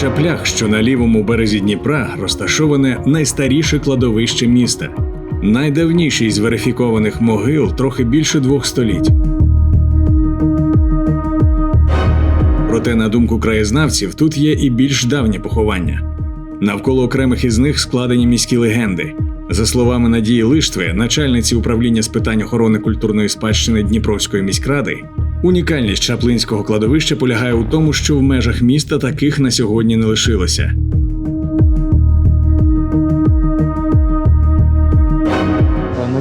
чаплях, що на лівому березі Дніпра, розташоване найстаріше кладовище міста, найдавніший з верифікованих могил трохи більше двох століть. Проте, на думку краєзнавців, тут є і більш давні поховання. Навколо окремих із них складені міські легенди. За словами Надії Лиштви, начальниці управління з питань охорони культурної спадщини Дніпровської міськради, унікальність Чаплинського кладовища полягає у тому, що в межах міста таких на сьогодні не лишилося.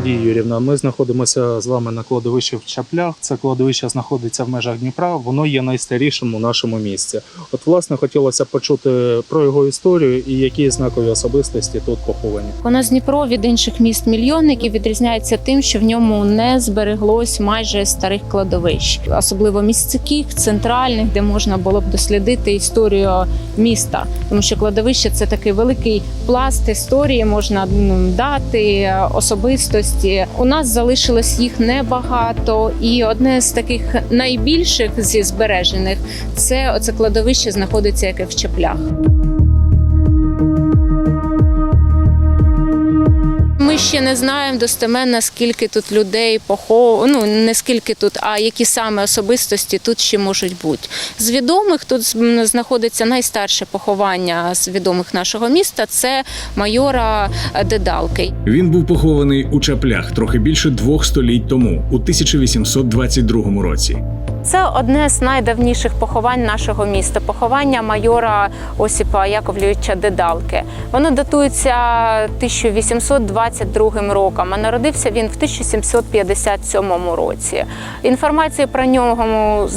Надія Юрівна, ми знаходимося з вами на кладовищі в Чаплях. Це кладовище знаходиться в межах Дніпра. Воно є найстарішим у нашому місті. От, власне, хотілося почути про його історію і які знакові особистості тут поховані. У нас Дніпро від інших міст мільйонників відрізняється тим, що в ньому не збереглось майже старих кладовищ, особливо місцевих, центральних, де можна було б дослідити історію міста, тому що кладовище це такий великий пласт історії, можна ну, дати особистості. У нас залишилось їх небагато, і одне з таких найбільших зі збережених це оце кладовище знаходиться яке в Чеплях. Ще не знаємо достеменно, скільки тут людей похов... ну не скільки тут, а які саме особистості тут ще можуть бути. З відомих тут знаходиться найстарше поховання з відомих нашого міста. Це майора Дедалки. Він був похований у Чаплях трохи більше двох століть тому, у 1822 році. Це одне з найдавніших поховань нашого міста. Поховання майора Осіпа Яковлевича Дедалки. Воно датується 1822 роком, а народився він в 1757 році. Інформації про нього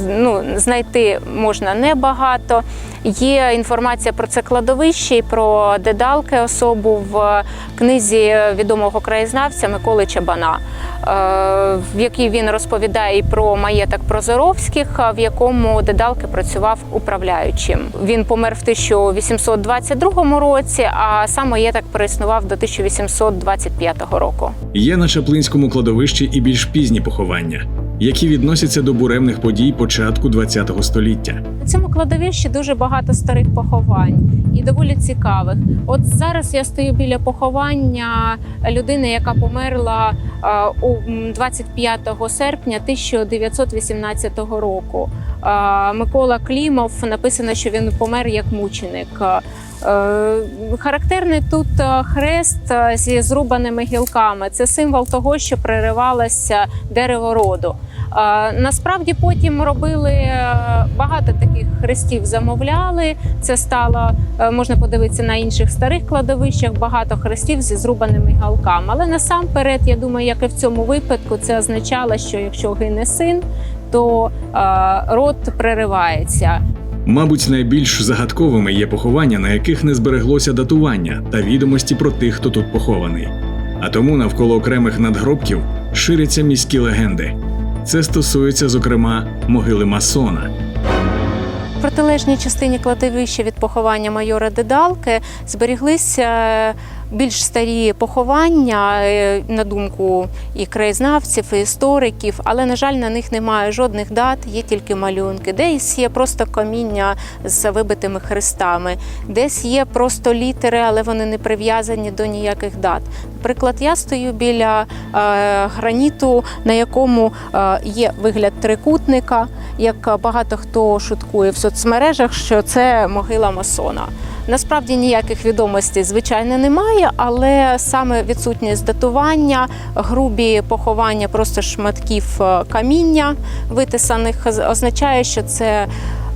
ну, знайти можна небагато. Є інформація про це кладовище і про Дедалки особу в книзі відомого краєзнавця Миколи Чабана, е, в якій він розповідає і про маєток Прозоровських, в якому Дедалки працював управляючим. Він помер в 1822 році, а сам маєток переіснував до 1825 року. Є на Чаплинському кладовищі і більш пізні поховання, які відносяться до буремних подій початку ХХ століття. На цьому кладовищі дуже багато старих поховань і доволі цікавих. От зараз я стою біля поховання людини, яка померла е, у м, 25 серпня 1918 року. Е, Микола Клімов написано, що він помер як мученик. Е, Характерний тут хрест зі зрубаними гілками. Це символ того, що переривалося дерево роду. Насправді потім робили е, багато таких хрестів, замовляли. Це стало е, можна подивитися на інших старих кладовищах. Багато хрестів зі зрубаними галками. Але насамперед, я думаю, як і в цьому випадку, це означало, що якщо гине син, то е, род переривається. Мабуть, найбільш загадковими є поховання, на яких не збереглося датування та відомості про тих, хто тут похований. А тому навколо окремих надгробків ширяться міські легенди. Це стосується, зокрема, могили масона. В протилежній частині кладовища від поховання майора Дедалки зберіглися більш старі поховання, е, на думку і краєзнавців, і істориків, але, на жаль, на них немає жодних дат, є тільки малюнки. Десь є просто каміння з вибитими хрестами, десь є просто літери, але вони не прив'язані до ніяких дат. Наприклад, я стою біля е, граніту, на якому е, є вигляд трикутника, як багато хто шуткує в соцмережах, що це могила масона. Насправді ніяких відомостей, звичайно, немає, але саме відсутність датування, грубі поховання просто шматків е, каміння витисаних означає, що це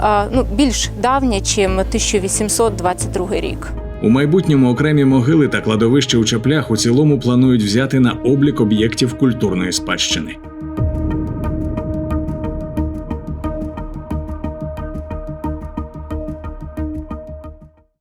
е, ну, більш давнє, ніж 1822 рік. У майбутньому окремі могили та кладовища у чаплях у цілому планують взяти на облік об'єктів культурної спадщини.